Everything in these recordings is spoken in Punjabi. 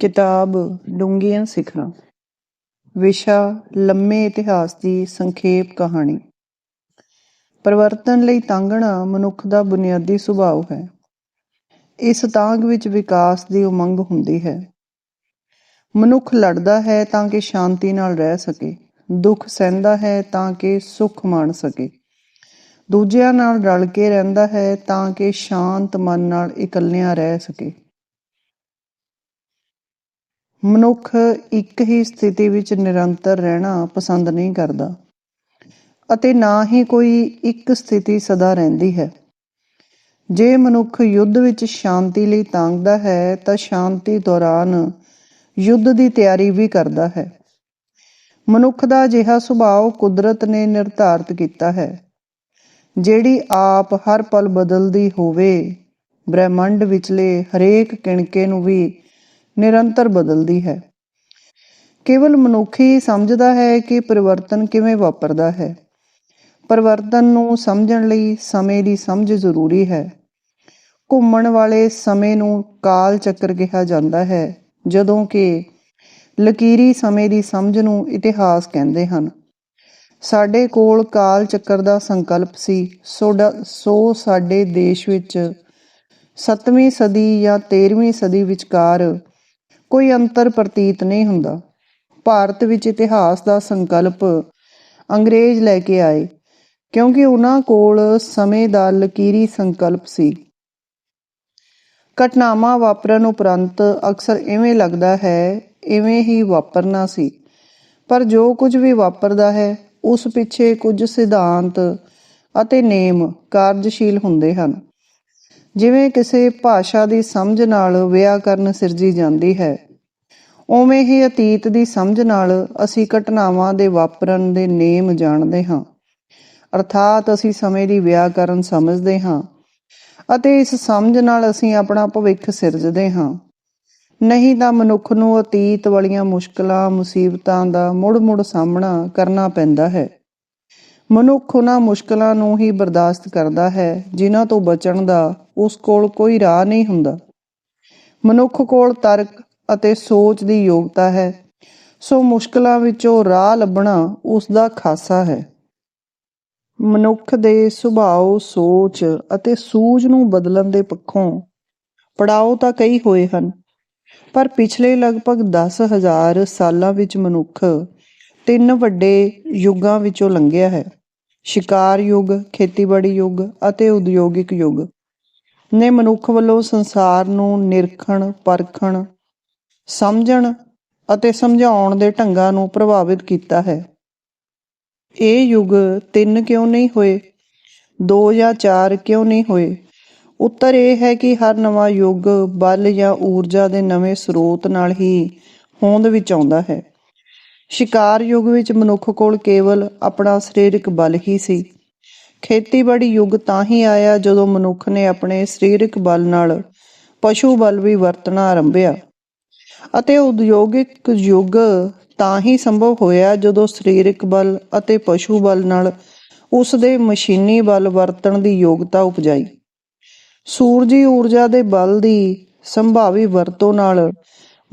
ਕਿਤਾਬ ਡੂੰਘੀਆਂ ਸਿਖਰਾਂ, ਵਿਸ਼ਾ ਲੰਮੇ ਇਤਿਹਾਸ ਦੀ ਸੰਖੇਪ ਕਹਾਣੀ। ਪਰਿਵਰਤਨ ਲਈ ਤਾਂਗਣਾ ਮਨੁੱਖ ਦਾ ਬੁਨਿਆਦੀ ਸੁਭਾਅ ਹੈ। ਇਸ ਤਾਂਗ ਵਿੱਚ ਵਿਕਾਸ ਦੀ ਉਮੰਗ ਹੁੰਦੀ ਹੈ। ਮਨੁੱਖ ਲੜਦਾ ਹੈ ਤਾਂ ਕਿ ਸ਼ਾਂਤੀ ਨਾਲ ਰਹਿ ਸਕੇ, ਦੁੱਖ ਸਹਿੰਦਾ ਹੈ ਤਾਂ ਕਿ ਸੁੱਖ ਮਾਣ ਸਕੇ। ਦੂਜਿਆਂ ਨਾਲ ਰਲ ਕੇ ਰਹਿੰਦਾ ਹੈ ਤਾਂ ਕਿ ਸ਼ਾਂਤ ਮਨ ਨਾਲ ਇਕੱਲਿਆਂ ਰਹਿ ਸਕੇ। ਮਨੁੱਖ ਇੱਕ ਹੀ ਸਥਿਤੀ ਵਿੱਚ ਨਿਰੰਤਰ ਰਹਿਣਾ ਪਸੰਦ ਨਹੀਂ ਕਰਦਾ ਅਤੇ ਨਾ ਹੀ ਕੋਈ ਇੱਕ ਸਥਿਤੀ ਸਦਾ ਰਹਿੰਦੀ ਹੈ। ਜੇ ਮਨੁੱਖ ਯੁੱਧ ਵਿੱਚ ਸ਼ਾਂਤੀ ਲਈ ਤਾਂਗਦਾ ਹੈ, ਤਾਂ ਸ਼ਾਂਤੀ ਦੌਰਾਨ ਯੁੱਧ ਦੀ ਤਿਆਰੀ ਵੀ ਕਰਦਾ ਹੈ। ਮਨੁੱਖ ਦਾ ਅਜਿਹਾ ਸੁਭਾਅ ਕੁਦਰਤ ਨੇ ਨਿਰਧਾਰਤ ਕੀਤਾ ਹੈ, ਜਿਹੜੀ ਆਪ ਹਰ ਪਲ ਬਦਲਦੀ ਹੋਵੇ, ਬ੍ਰਹਿਮੰਡ ਵਿਚਲੇ ਹਰੇਕ ਕਿਣਕੇ ਨੂੰ ਵੀ ਨਿਰੰਤਰ ਬਦਲਦੀ ਹੈ। ਕੇਵਲ ਮਨੁੱਖ ਹੀ ਸਮਝਦਾ ਹੈ ਕਿ ਪਰਿਵਰਤਨ ਕਿਵੇਂ ਵਾਪਰਦਾ ਹੈ। ਪਰਿਵਰਤਨ ਨੂੰ ਸਮਝਣ ਲਈ ਸਮੇਂ ਦੀ ਸਮਝ ਜ਼ਰੂਰੀ ਹੈ। ਘੁੰਮਣ ਵਾਲੇ ਸਮੇਂ ਨੂੰ ਕਾਲ ਚੱਕਰ ਕਿਹਾ ਜਾਂਦਾ ਹੈ, ਜਦੋਂ ਕਿ ਲਕੀਰੀ ਸਮੇਂ ਦੀ ਸਮਝ ਨੂੰ ਇਤਿਹਾਸ ਕਹਿੰਦੇ ਹਨ। ਸਾਡੇ ਕੋਲ ਕਾਲ ਚੱਕਰ ਦਾ ਸੰਕਲਪ ਸੀ ਸੋ ਸਾਡੇ ਦੇਸ਼ ਵਿੱਚ 7ਵੀਂ ਸਦੀ ਜਾਂ 13ਵੀਂ ਸਦੀ ਵਿਚਕਾਰ ਕੋਈ ਅੰਤਰ ਪ੍ਰਤੀਤ ਨਹੀਂ ਹੁੰਦਾ। ਭਾਰਤ ਵਿੱਚ ਇਤਿਹਾਸ ਦਾ ਸੰਕਲਪ ਅੰਗਰੇਜ਼ ਲੈ ਕੇ ਆਏ, ਕਿਉਂਕਿ ਉਹਨਾਂ ਕੋਲ ਸਮੇਂ ਦਾ ਲਕੀਰੀ ਸੰਕਲਪ ਸੀ। ਘਟਨਾਵਾਂ ਵਾਪਰਨ ਉਪਰੰਤ ਅਕਸਰ ਇਵੇਂ ਲੱਗਦਾ ਹੈ, ਇਵੇਂ ਹੀ ਵਾਪਰਨਾ ਸੀ। ਪਰ ਜੋ ਕੁਝ ਵੀ ਵਾਪਰਦਾ ਹੈ, ਉਸ ਪਿੱਛੇ ਕੁਝ ਸਿਧਾਂਤ ਅਤੇ ਨੇਮ ਕਾਰਜਸ਼ੀਲ ਹੁੰਦੇ ਹਨ। ਜਿਵੇਂ ਕਿਸੇ ਭਾਸ਼ਾ ਦੀ ਸਮਝ ਨਾਲ ਵਿਆਕਰਨ ਸਿਰਜੀ ਜਾਂਦੀ ਹੈ, ਉਵੇਂ ਹੀ ਅਤੀਤ ਦੀ ਸਮਝ ਨਾਲ ਅਸੀਂ ਘਟਨਾਵਾਂ ਦੇ ਵਾਪਰਨ ਦੇ ਨੇਮ ਜਾਣਦੇ ਹਾਂ। ਅਰਥਾਤ ਅਸੀਂ ਸਮੇਂ ਦੀ ਵਿਆਕਰਨ ਸਮਝਦੇ ਹਾਂ ਅਤੇ ਇਸ ਸਮਝ ਨਾਲ ਅਸੀਂ ਆਪਣਾ ਭਵਿੱਖ ਸਿਰਜਦੇ ਹਾਂ। ਨਹੀਂ ਤਾਂ ਮਨੁੱਖ ਨੂੰ ਅਤੀਤ ਵਾਲੀਆਂ ਮੁਸ਼ਕਲਾਂ, ਮੁਸੀਬਤਾਂ ਦਾ ਮੁੜ-ਮੁੜ ਸਾਹਮਣਾ ਕਰਨਾ ਪੈਂਦਾ ਹੈ। ਮਨੁੱਖ ਉਹਨਾਂ ਮੁਸ਼ਕਲਾਂ ਨੂੰ ਹੀ ਬਰਦਾਸ਼ਤ ਕਰਦਾ ਹੈ, ਜਿਨ੍ਹਾਂ ਤੋਂ ਬਚਣ ਦਾ ਉਸ ਕੋਲ ਕੋਈ ਰਾਹ ਨਹੀਂ ਹੁੰਦਾ। ਮਨੁੱਖ ਕੋਲ ਤਰਕ ਅਤੇ ਸੋਚ ਦੀ ਯੋਗਤਾ ਹੈ, ਸੋ ਮੁਸ਼ਕਲਾਂ ਵਿੱਚੋਂ ਰਾਹ ਲੱਭਣਾ ਉਸ ਦਾ ਖਾਸਾ ਹੈ। ਮਨੁੱਖ ਦੇ ਸੁਭਾਅ, ਸੋਚ ਅਤੇ ਸੂਝ ਨੂੰ ਬਦਲਣ ਦੇ ਪੱਖੋਂ ਪੜਾਓ ਤਾਂ ਕਈ ਹੋਏ ਹਨ, ਪਰ ਪਿਛਲੇ ਲਗਭਗ 10000 ਸਾਲਾਂ ਵਿੱਚ ਮਨੁੱਖ ਤਿੰਨ ਵੱਡੇ ਯੁੱਗਾਂ ਵਿੱਚੋਂ ਲੰਘਿਆ ਹੈ। ਸ਼ਿਕਾਰ ਯੁੱਗ ਖੇਤੀਬਾੜੀ ਯੁੱਗ ਅਤੇ ਉਦਯੋਗਿਕ ਯੁੱਗ ਨੇ ਮਨੁੱਖ ਵੱਲੋਂ ਸੰਸਾਰ ਨੂੰ ਨਿਰਖਣ, ਪਰਖਣ, ਸਮਝਣ ਅਤੇ ਸਮਝਾਉਣ ਦੇ ਢੰਗਾਂ ਨੂੰ ਪ੍ਰਭਾਵਿਤ ਕੀਤਾ ਹੈ। ਇਹ ਯੁੱਗ ਤਿੰਨ ਕਿਉਂ ਨਹੀਂ ਹੋਏ? ਦੋ ਜਾਂ ਚਾਰ ਕਿਉਂ ਨਹੀਂ ਹੋਏ? ਉੱਤਰ ਇਹ ਹੈ ਕਿ ਹਰ ਨਵਾਂ ਯੁੱਗ ਬਲ ਜਾਂ ਊਰਜਾ ਦੇ ਨਵੇਂ ਸਰੋਤ ਨਾਲ ਹੀ ਹੋਂਦ ਵਿੱਚ ਆਉਂਦਾ ਹੈ। ਸ਼ਿਕਾਰ ਯੁੱਗ ਵਿੱਚ ਮਨੁੱਖ ਕੋਲ ਕੇਵਲ ਆਪਣਾ ਸਰੀਰਕ ਬਲ ਹੀ ਸੀ। ਖੇਤੀਬਾੜੀ ਯੁੱਗ ਤਾਂ ਹੀ ਆਇਆ ਜਦੋਂ ਮਨੁੱਖ ਨੇ ਆਪਣੇ ਸਰੀਰਕ ਬਲ ਨਾਲ ਪਸ਼ੂ ਬਲ ਵੀ ਵਰਤਣਾ ਆਰੰਭਿਆ। ਅਤੇ ਉਦਯੋਗਿਕ ਯੁੱਗ ਤਾਂ ਹੀ ਸੰਭਵ ਹੋਇਆ ਜਦੋਂ ਸਰੀਰਕ ਬਲ ਅਤੇ ਪਸ਼ੂ ਬਲ ਨਾਲ ਉਸ ਦੇ ਮਸ਼ੀਨੀ ਬਲ ਵਰਤਣ ਦੀ ਯੋਗਤਾ ਉਪਜਾਈ। ਸੂਰਜੀ ਊਰਜਾ ਦੇ ਬਲ ਦੀ ਸੰਭਾਵੀ ਵਰਤੋਂ ਨਾਲ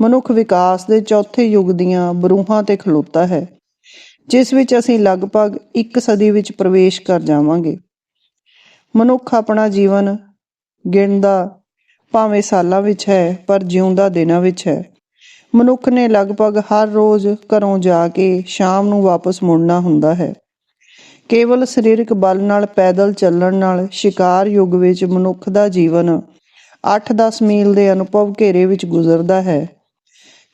ਮਨੁੱਖ ਵਿਕਾਸ ਦੇ ਚੌਥੇ ਯੁੱਗ ਦੀਆਂ ਬਰੂਹਾਂ ਤੇ ਖਲੋਤਾ ਹੈ, ਜਿਸ ਵਿੱਚ ਅਸੀਂ ਲਗਭਗ ਇੱਕ ਸਦੀ ਵਿੱਚ ਪ੍ਰਵੇਸ਼ ਕਰ ਜਾਵਾਂਗੇ। ਮਨੁੱਖ ਆਪਣਾ ਜੀਵਨ ਗਿਣਦਾ ਭਾਵੇਂ ਸਾਲਾਂ ਵਿੱਚ ਹੈ, ਪਰ ਜਿਉਂਦਾ ਦਿਨਾਂ ਵਿੱਚ ਹੈ। ਮਨੁੱਖ ਨੇ ਲਗਭਗ ਹਰ ਰੋਜ਼ ਘਰੋਂ ਜਾ ਕੇ ਸ਼ਾਮ ਨੂੰ ਵਾਪਸ ਮੁੜਨਾ ਹੁੰਦਾ ਹੈ। ਕੇਵਲ ਸਰੀਰਕ ਬਲ ਨਾਲ ਪੈਦਲ ਚੱਲਣ ਨਾਲ ਸ਼ਿਕਾਰ ਯੁੱਗ ਵਿੱਚ ਮਨੁੱਖ ਦਾ ਜੀਵਨ 8-10 ਮੀਲ ਦੇ ਅਨੁਭਵ ਘੇਰੇ ਵਿੱਚ ਗੁਜ਼ਰਦਾ ਹੈ।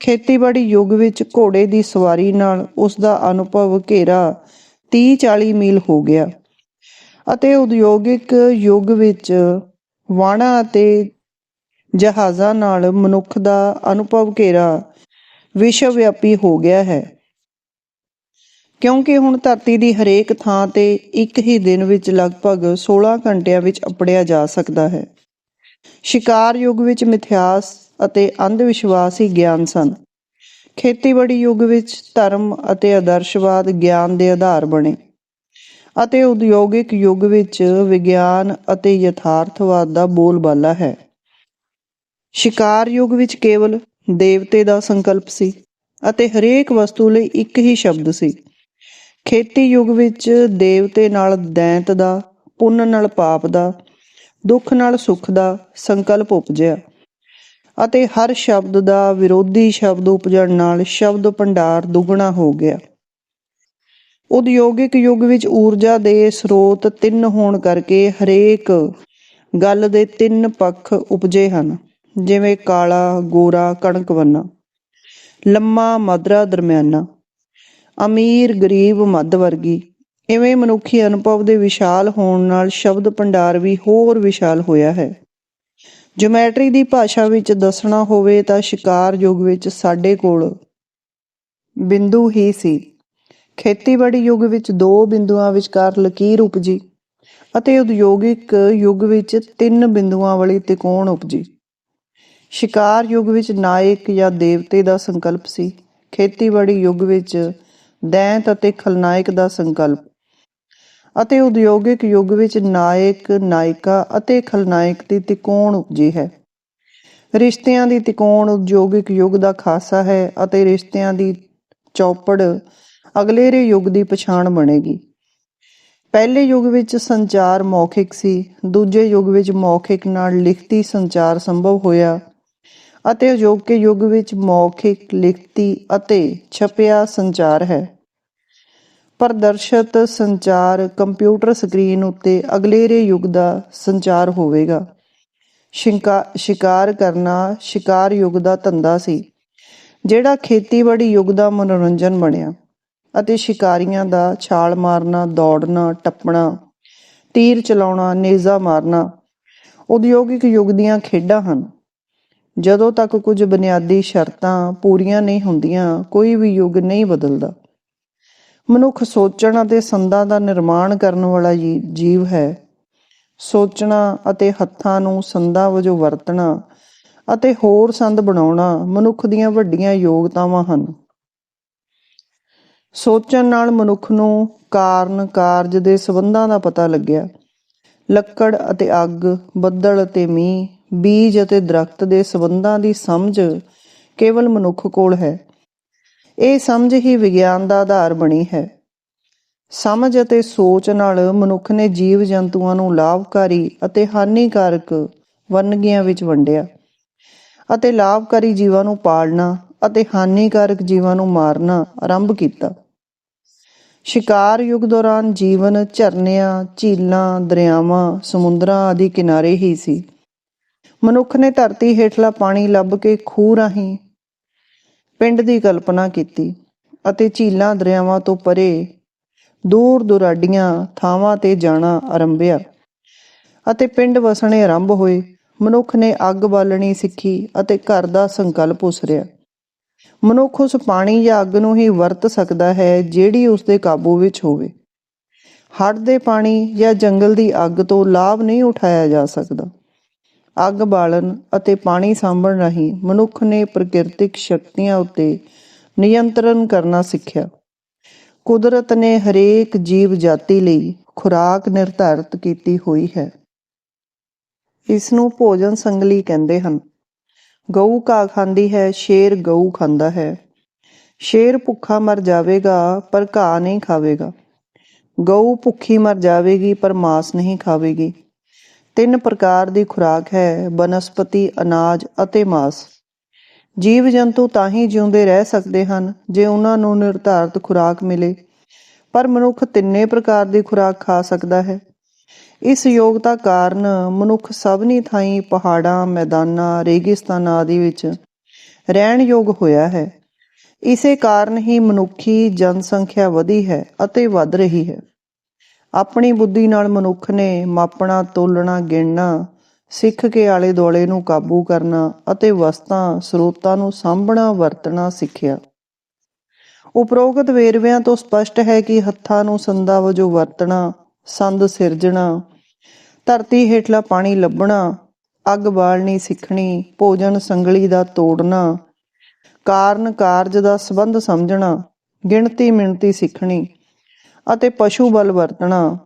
ਖੇਤੀਬਾੜੀ ਯੁੱਗ ਵਿੱਚ ਘੋੜੇ ਦੀ ਸਵਾਰੀ ਨਾਲ ਉਸ ਦਾ ਅਨੁਭਵ ਘੇਰਾ 30-40 ਮੀਲ ਹੋ ਗਿਆ ਅਤੇ ਉਦਯੋਗਿਕ ਯੁੱਗ ਵਿੱਚ ਵਾਣਾ ਅਤੇ ਜਹਾਜ਼ਾਂ ਨਾਲ ਮਨੁੱਖ ਦਾ ਅਨੁਭਵ ਘੇਰਾ ਵਿਸ਼ਵ ਵਿਆਪੀ ਹੋ ਗਿਆ ਹੈ। ਕਿਉਂਕਿ ਹੁਣ ਧਰਤੀ ਦੀ ਹਰੇਕ ਥਾਂ ਤੇ ਇੱਕ ਹੀ ਦਿਨ ਵਿੱਚ ਲਗਭਗ 16 ਘੰਟਿਆਂ ਵਿੱਚ ਅਪੜਿਆ ਜਾ ਸਕਦਾ ਹੈ। ਸ਼ਿਕਾਰ ਯੁੱਗ ਵਿੱਚ ਮਿਥਿਆਸ ਅਤੇ ਅੰਧ ਵਿਸ਼ਵਾਸ ਹੀ ਗਿਆਨ ਸਨ। ਖੇਤੀਬਾੜੀ ਯੁੱਗ ਵਿੱਚ ਧਰਮ ਅਤੇ ਆਦਰਸ਼ਵਾਦ ਗਿਆਨ ਦੇ ਆਧਾਰ ਬਣੇ ਅਤੇ ਉਦਯੋਗਿਕ ਯੁੱਗ ਵਿੱਚ ਵਿਗਿਆਨ ਅਤੇ ਯਥਾਰਥਵਾਦ ਦਾ ਬੋਲਬਾਲਾ ਹੈ। ਸ਼ਿਕਾਰ ਯੁੱਗ ਵਿੱਚ ਕੇਵਲ ਦੇਵਤੇ ਦਾ ਸੰਕਲਪ ਸੀ ਅਤੇ ਹਰੇਕ ਵਸਤੂ ਲਈ ਇੱਕ ਹੀ ਸ਼ਬਦ ਸੀ। ਖੇਤੀ ਯੁੱਗ ਵਿੱਚ ਦੇਵਤੇ ਨਾਲ ਦੈਂਤ ਦਾ, ਪੁੰਨ ਨਾਲ ਪਾਪ ਦਾ, ਦੁੱਖ ਨਾਲ ਸੁੱਖ ਦਾ ਸੰਕਲਪ ਉਪਜਿਆ। ਅਤੇ ਹਰ ਸ਼ਬਦ ਦਾ ਵਿਰੋਧੀ ਸ਼ਬਦ ਉਪਜਣ ਨਾਲ ਸ਼ਬਦ ਭੰਡਾਰ ਦੁੱਗਣਾ ਹੋ ਗਿਆ। ਉਦਯੋਗਿਕ ਯੁੱਗ ਵਿੱਚ ਊਰਜਾ ਦੇ ਸਰੋਤ ਤਿੰਨ ਹੋਣ ਕਰਕੇ ਹਰੇਕ ਗੱਲ ਦੇ ਤਿੰਨ ਪੱਖ ਉਪਜੇ ਹਨ, ਜਿਵੇਂ ਕਾਲਾ, ਗੋਰਾ, ਕਣਕ ਵੰਨਾ ਲੰਮਾ ਮਦਰਾ ਦਰਮਿਆਨਾ, ਅਮੀਰ, ਗਰੀਬ, ਮੱਧ ਵਰਗੀ। ਇਵੇਂ ਮਨੁੱਖੀ ਅਨੁਭਵ ਦੇ ਵਿਸ਼ਾਲ ਹੋਣ ਨਾਲ ਸ਼ਬਦ ਭੰਡਾਰ ਵੀ ਹੋਰ ਵਿਸ਼ਾਲ ਹੋਇਆ ਹੈ। ਜਿਓਮੈਟਰੀ ਦੀ ਭਾਸ਼ਾ ਵਿੱਚ ਦੱਸਣਾ ਹੋਵੇ ਤਾਂ ਸ਼ਿਕਾਰ ਯੁੱਗ ਵਿੱਚ ਸਾਡੇ ਕੋਲ ਬਿੰਦੂ ਹੀ ਸੀ। ਖੇਤੀਬਾੜੀ ਯੁੱਗ ਵਿੱਚ ਦੋ ਬਿੰਦੂਆਂ ਵਿਚਕਾਰ ਲਕੀਰ ਉਪਜੀ ਅਤੇ ਉਦਯੋਗਿਕ ਯੁੱਗ ਵਿੱਚ ਤਿੰਨ ਬਿੰਦੂਆਂ ਵਾਲੀ ਤਿਕੋਣ ਉਪਜੀ। ਸ਼ਿਕਾਰ ਯੁੱਗ ਵਿੱਚ ਨਾਇਕ ਜਾਂ ਦੇਵਤੇ ਦਾ ਸੰਕਲਪ ਸੀ। ਖੇਤੀਬਾੜੀ ਯੁੱਗ ਵਿੱਚ ਦੈਂਤ ਅਤੇ ਖਲਨਾਇਕ ਦਾ ਸੰਕਲਪ। ਅਤੇ ਉਦਯੋਗਿਕ ਯੁੱਗ ਵਿੱਚ ਨਾਇਕ, ਨਾਇਕਾ ਅਤੇ ਖਲਨਾਇਕ ਦੀ ਤਿਕੋਣ ਉਪਜੀ ਹੈ। ਰਿਸ਼ਤਿਆਂ ਦੀ ਤਿਕੋਣ ਉਦਯੋਗਿਕ ਯੁੱਗ ਦਾ ਖਾਸਾ ਹੈ ਅਤੇ ਰਿਸ਼ਤਿਆਂ ਦੀ ਚੌਪੜ ਅਗਲੇਰੇ ਯੁੱਗ ਦੀ ਪਛਾਣ ਬਣੇਗੀ। ਪਹਿਲੇ ਯੁੱਗ ਵਿੱਚ ਸੰਚਾਰ ਮੌਖਿਕ ਸੀ, ਦੂਜੇ ਯੁੱਗ ਵਿੱਚ ਮੌਖਿਕ ਨਾਲ ਲਿਖਤੀ ਸੰਚਾਰ ਸੰਭਵ ਹੋਇਆ ਅਤੇ ਅਜੋਕੇ ਯੁੱਗ ਵਿੱਚ ਮੌਖਿਕ, ਲਿਖਤੀ ਅਤੇ ਛਪਿਆ ਸੰਚਾਰ ਹੈ। ਪ੍ਰਦਰਸ਼ਿਤ ਸੰਚਾਰ ਕੰਪਿਊਟਰ ਸਕਰੀਨ ਉੱਤੇ ਅਗਲੇਰੇ ਯੁੱਗ ਦਾ ਸੰਚਾਰ ਹੋਵੇਗਾ। ਸ਼ਿਕਾਰ ਕਰਨਾ ਸ਼ਿਕਾਰ ਯੁੱਗ ਦਾ ਧੰਦਾ ਸੀ, ਜਿਹੜਾ ਖੇਤੀਬਾੜੀ ਯੁੱਗ ਦਾ ਮਨੋਰੰਜਨ ਬਣਿਆ ਅਤੇ ਸ਼ਿਕਾਰੀਆਂ ਦਾ ਛਾਲ ਮਾਰਨਾ, ਦੌੜਨਾ, ਟੱਪਣਾ, ਤੀਰ ਚਲਾਉਣਾ, ਨੇਜ਼ਾ ਮਾਰਨਾ ਉਦਯੋਗਿਕ ਯੁੱਗ ਦੀਆਂ ਖੇਡਾਂ ਹਨ। ਜਦੋਂ ਤੱਕ ਕੁਝ ਬੁਨਿਆਦੀ ਸ਼ਰਤਾਂ ਪੂਰੀਆਂ ਨਹੀਂ ਹੁੰਦੀਆਂ, ਕੋਈ ਵੀ ਯੁੱਗ ਨਹੀਂ ਬਦਲਦਾ। ਮਨੁੱਖ ਸੋਚਣ ਅਤੇ ਸੰਦਾਂ ਦਾ ਨਿਰਮਾਣ ਕਰਨ ਵਾਲਾ ਜੀਵ ਹੈ। ਸੋਚਣਾ ਅਤੇ ਹੱਥਾਂ ਨੂੰ ਸੰਦਾਂ ਵਜੋਂ ਵਰਤਣਾ ਅਤੇ ਹੋਰ ਸੰਦ ਬਣਾਉਣਾ ਮਨੁੱਖ ਦੀਆਂ ਵੱਡੀਆਂ ਯੋਗਤਾਵਾਂ ਹਨ। ਸੋਚਣ ਨਾਲ ਮਨੁੱਖ ਨੂੰ ਕਾਰਨ, ਕਾਰਜ ਦੇ ਸਬੰਧਾਂ ਦਾ ਪਤਾ ਲੱਗਿਆ। ਲੱਕੜ ਅਤੇ ਅੱਗ, ਬੱਦਲ ਅਤੇ ਮੀਂਹ, ਬੀਜ ਅਤੇ ਦਰਖਤ ਦੇ ਸਬੰਧਾਂ ਦੀ ਸਮਝ ਕੇਵਲ ਮਨੁੱਖ ਕੋਲ ਹੈ। ਇਹ ਸਮਝ ਹੀ ਵਿਗਿਆਨ ਦਾ ਆਧਾਰ ਬਣੀ ਹੈ। ਸਮਝ ਅਤੇ ਸੋਚ ਨਾਲ ਮਨੁੱਖ ਨੇ ਜੀਵ ਜੰਤੂਆਂ ਨੂੰ ਲਾਭਕਾਰੀ ਅਤੇ ਹਾਨੀਕਾਰਕ ਵੰਨਗੀਆਂ ਵਿੱਚ ਵੰਡਿਆ ਅਤੇ ਲਾਭਕਾਰੀ ਜੀਵਾਂ ਨੂੰ ਪਾਲਣਾ ਅਤੇ ਹਾਨੀਕਾਰਕ ਜੀਵਾਂ ਨੂੰ ਮਾਰਨਾ ਆਰੰਭ ਕੀਤਾ। ਸ਼ਿਕਾਰ ਯੁੱਗ ਦੌਰਾਨ ਜੀਵਨ ਝਰਨਿਆਂ, ਝੀਲਾਂ, ਦਰਿਆਵਾਂ, ਸਮੁੰਦਰਾਂ ਆਦਿ ਕਿਨਾਰੇ ਹੀ ਸੀ। ਮਨੁੱਖ ਨੇ ਧਰਤੀ ਹੇਠਲਾ ਪਾਣੀ ਲੱਭ ਕੇ ਖੂਹ ਰਾਹੀਂ ਪਿੰਡ ਦੀ ਕਲਪਨਾ ਕੀਤੀ ਅਤੇ ਝੀਲਾਂ ਦਰਿਆਵਾਂ ਤੋਂ ਪਰੇ ਦੂਰ ਦੁਰਾਡੀਆਂ ਥਾਵਾਂ ਤੇ ਜਾਣਾ ਆਰੰਭਿਆ ਅਤੇ ਪਿੰਡ ਵਸਣੇ ਆਰੰਭ ਹੋਏ। ਮਨੁੱਖ ਨੇ ਅੱਗ ਬਾਲਣੀ ਸਿੱਖੀ ਅਤੇ ਘਰ ਦਾ ਸੰਕਲਪ ਉਸਰਿਆ। ਮਨੁੱਖ ਉਸ ਪਾਣੀ ਜਾਂ ਅੱਗ ਨੂੰ ਹੀ ਵਰਤ ਸਕਦਾ ਹੈ ਜਿਹੜੀ ਉਸ ਦੇ ਕਾਬੂ ਵਿੱਚ ਹੋਵੇ। ਹੜ ਦੇ ਪਾਣੀ ਜਾਂ ਜੰਗਲ ਦੀ ਅੱਗ ਤੋਂ ਲਾਭ ਨਹੀਂ ਉਠਾਇਆ ਜਾ ਸਕਦਾ। ਅੱਗ ਬਾਲਣ ਅਤੇ ਪਾਣੀ ਸਾਂਭਣ ਰਾਹੀਂ ਮਨੁੱਖ ਨੇ ਪ੍ਰਕਿਰਤਿਕ ਸ਼ਕਤੀਆਂ ਉੱਤੇ ਨਿਯੰਤਰਣ ਕਰਨਾ ਸਿੱਖਿਆ। ਕੁਦਰਤ ਨੇ ਹਰੇਕ ਜੀਵ ਜਾਤੀ ਲਈ ਖੁਰਾਕ ਨਿਰਧਾਰਤ ਕੀਤੀ ਹੋਈ ਹੈ। ਇਸ ਨੂੰ ਭੋਜਨ ਸੰਗਲੀ ਕਹਿੰਦੇ ਹਨ। ਗਊ ਘਾਹ ਖਾਂਦੀ ਹੈ, ਸ਼ੇਰ ਗਊ ਖਾਂਦਾ ਹੈ। ਸ਼ੇਰ ਭੁੱਖਾ ਮਰ ਜਾਵੇਗਾ, ਪਰ ਘਾਹ ਨਹੀਂ ਖਾਵੇਗਾ। ਗਊ ਭੁੱਖੀ ਮਰ ਜਾਵੇਗੀ, ਪਰ ਮਾਸ ਨਹੀਂ ਖਾਵੇਗੀ। ਤਿੰਨ ਪ੍ਰਕਾਰ ਦੀ ਖੁਰਾਕ ਹੈ, ਬਨਸਪਤੀ, ਅਨਾਜ ਅਤੇ ਮਾਸ। ਜੀਵ ਜੰਤੂ ਤਾਂ ਹੀ ਜਿਉਂਦੇ ਰਹਿ ਸਕਦੇ ਹਨ, ਜੇ ਉਹਨਾਂ ਨੂੰ ਨਿਰਧਾਰਤ ਖੁਰਾਕ ਮਿਲੇ। ਪਰ ਮਨੁੱਖ ਤਿੰਨੇ ਪ੍ਰਕਾਰ ਦੀ ਖੁਰਾਕ ਖਾ ਸਕਦਾ ਹੈ। ਇਸ ਯੋਗਤਾ ਕਾਰਨ ਮਨੁੱਖ ਸਭਨੀ ਥਾਈਂ ਪਹਾੜਾਂ, ਮੈਦਾਨਾਂ, ਰੇਗਿਸਤਾਨਾਂ ਆਦਿ ਵਿੱਚ ਰਹਿਣ ਯੋਗ ਹੋਇਆ ਹੈ। ਇਸੇ ਕਾਰਨ ਹੀ ਮਨੁੱਖੀ ਜਨਸੰਖਿਆ ਵਧੀ ਹੈ ਅਤੇ ਵੱਧ ਰਹੀ ਹੈ। ਆਪਣੀ ਬੁੱਧੀ ਨਾਲ ਮਨੁੱਖ ਨੇ ਮਾਪਣਾ, ਤੋਲਣਾ, ਗਿਣਨਾ, ਸਿੱਖ ਕੇ ਆਲੇ ਦੁਆਲੇ ਨੂੰ ਕਾਬੂ ਕਰਨਾ ਅਤੇ ਵਸਤਾਂ ਸਰੋਤਾਂ ਨੂੰ ਸਾਂਭਣਾ, ਵਰਤਣਾ ਸਿੱਖਿਆ। ਉਪਰੋਕਤ ਵੇਰਵਿਆਂ ਤੋਂ ਸਪਸ਼ਟ ਹੈ ਕਿ ਹੱਥਾਂ ਨੂੰ ਸੰਦਾ ਵਜੋਂ ਵਰਤਣਾ, ਸੰਦ ਸਿਰਜਣਾ, ਧਰਤੀ ਹੇਠਲਾ ਪਾਣੀ ਲੱਭਣਾ, ਅੱਗ ਬਾਲਣੀ, ਸਿੱਖਣੀ, ਭੋਜਨ ਸੰਗਲੀ ਦਾ ਤੋੜਨਾ, ਕਾਰਨ ਕਾਰਜ ਦਾ ਸਬੰਧ ਸਮਝਣਾ, ਗਿਣਤੀ ਮਿਣਤੀ ਸਿੱਖਣੀ ਅਤੇ ਪਸ਼ੂ ਬਲ ਵਰਤਣਾ।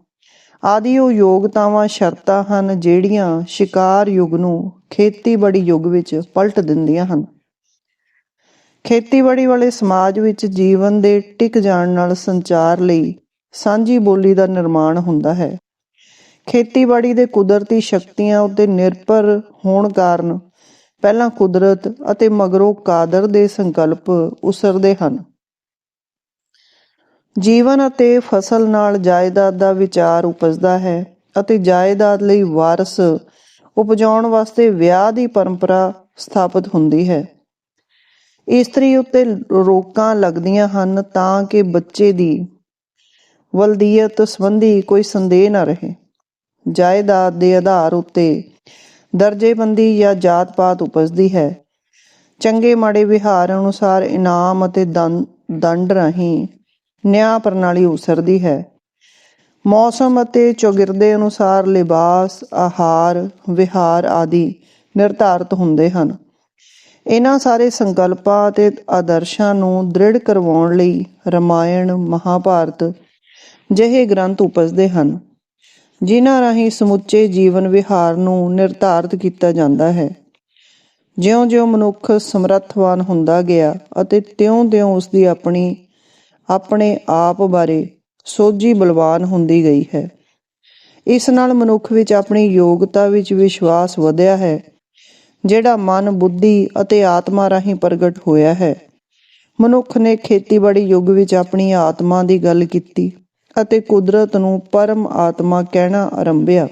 ਆਦਿ ਉਹ ਯੋਗਤਾਵਾਂ, ਸ਼ਰਤਾਂ ਹਨ, ਜਿਹੜੀਆਂ ਸ਼ਿਕਾਰ ਯੁੱਗ ਨੂੰ ਖੇਤੀਬਾੜੀ ਯੁੱਗ ਵਿੱਚ ਪਲਟ ਦਿੰਦੀਆਂ ਹਨ। ਖੇਤੀਬਾੜੀ ਵਾਲੇ ਸਮਾਜ ਵਿੱਚ ਜੀਵਨ ਦੇ ਟਿਕ ਜਾਣ ਨਾਲ ਸੰਚਾਰ ਲਈ ਸਾਂਝੀ ਬੋਲੀ ਦਾ ਨਿਰਮਾਣ ਹੁੰਦਾ ਹੈ। ਖੇਤੀਬਾੜੀ ਦੇ ਕੁਦਰਤੀ ਸ਼ਕਤੀਆਂ ਉੱਤੇ ਨਿਰਭਰ ਹੋਣ ਕਾਰਨ ਪਹਿਲਾਂ ਕੁਦਰਤ ਅਤੇ ਮਗਰੋਂ ਕਾਦਰ ਦੇ ਸੰਕਲਪ ਉਸਰਦੇ ਹਨ। ਜੀਵਨ ਅਤੇ ਫਸਲ ਨਾਲ ਜਾਇਦਾਦ ਦਾ ਵਿਚਾਰ ਉਪਜਦਾ ਹੈ ਅਤੇ ਜਾਇਦਾਦ ਲਈ ਵਾਰਸ ਉਪਜਾਉਣ ਵਾਸਤੇ ਵਿਆਹ ਦੀ ਪਰੰਪਰਾ ਸਥਾਪਿਤ ਹੁੰਦੀ ਹੈ। ਇਸਤਰੀ ਉੱਤੇ ਰੋਕਾਂ ਲੱਗਦੀਆਂ ਹਨ ਤਾਂ ਕਿ ਬੱਚੇ ਦੀ ਵਲਦੀਅਤ ਸੰਬੰਧੀ ਕੋਈ ਸੰਦੇਹ ਨਾ ਰਹੇ। ਜਾਇਦਾਦ ਦੇ ਆਧਾਰ ਉੱਤੇ ਦਰਜੇਬੰਦੀ ਜਾਂ ਜਾਤ-ਪਾਤ ਉਪਜਦੀ ਹੈ। ਚੰਗੇ ਮਾੜੇ ਵਿਹਾਰ ਅਨੁਸਾਰ ਇਨਾਮ ਅਤੇ ਦੰਡ ਰਾਹੀਂ ਨਿਆਂ ਪ੍ਰਣਾਲੀ ਉਸਰਦੀ ਹੈ। ਮੌਸਮ ਅਤੇ ਚੌਗਿਰਦੇ ਅਨੁਸਾਰ ਲਿਬਾਸ, ਆਹਾਰ, ਵਿਹਾਰ ਆਦਿ ਨਿਰਧਾਰਤ ਹੁੰਦੇ ਹਨ। ਇਹਨਾਂ ਸਾਰੇ ਸੰਕਲਪਾਂ ਅਤੇ ਆਦਰਸ਼ਾਂ ਨੂੰ ਦ੍ਰਿੜ ਕਰਵਾਉਣ ਲਈ ਰਮਾਇਣ, ਮਹਾਭਾਰਤ ਜਿਹੇ ਗ੍ਰੰਥ ਉਪਜਦੇ ਹਨ, ਜਿਨ੍ਹਾਂ ਰਾਹੀਂ ਸਮੁੱਚੇ ਜੀਵਨ ਵਿਹਾਰ ਨੂੰ ਨਿਰਧਾਰਤ ਕੀਤਾ ਜਾਂਦਾ ਹੈ। ਜਿਉਂ-ਜਿਉਂ ਮਨੁੱਖ ਸਮਰੱਥਵਾਨ ਹੁੰਦਾ ਗਿਆ ਅਤੇ ਤਿਉਂ-ਤਿਉਂ ਉਸ ਦੀ ਆਪਣੀ ਆਪਣੇ ਆਪ ਬਾਰੇ ਸੋਝੀ ਬਲਵਾਨ ਹੁੰਦੀ ਗਈ ਹੈ। ਇਸ ਨਾਲ ਮਨੁੱਖ ਵਿੱਚ ਆਪਣੀ ਯੋਗਤਾ ਵਿੱਚ ਵਿਸ਼ਵਾਸ ਵਧਿਆ ਹੈ, ਜਿਹੜਾ ਮਨ, ਬੁੱਧੀ ਅਤੇ ਆਤਮਾ ਰਾਹੀਂ ਪ੍ਰਗਟ ਹੋਇਆ ਹੈ। ਮਨੁੱਖ ਨੇ ਖੇਤੀਬਾੜੀ ਯੁੱਗ ਵਿੱਚ ਆਪਣੀ ਆਤਮਾ ਦੀ ਗੱਲ ਕੀਤੀ ਅਤੇ ਕੁਦਰਤ ਨੂੰ ਪਰਮ ਆਤਮਾ ਕਹਿਣਾ ਆਰੰਭਿਆ।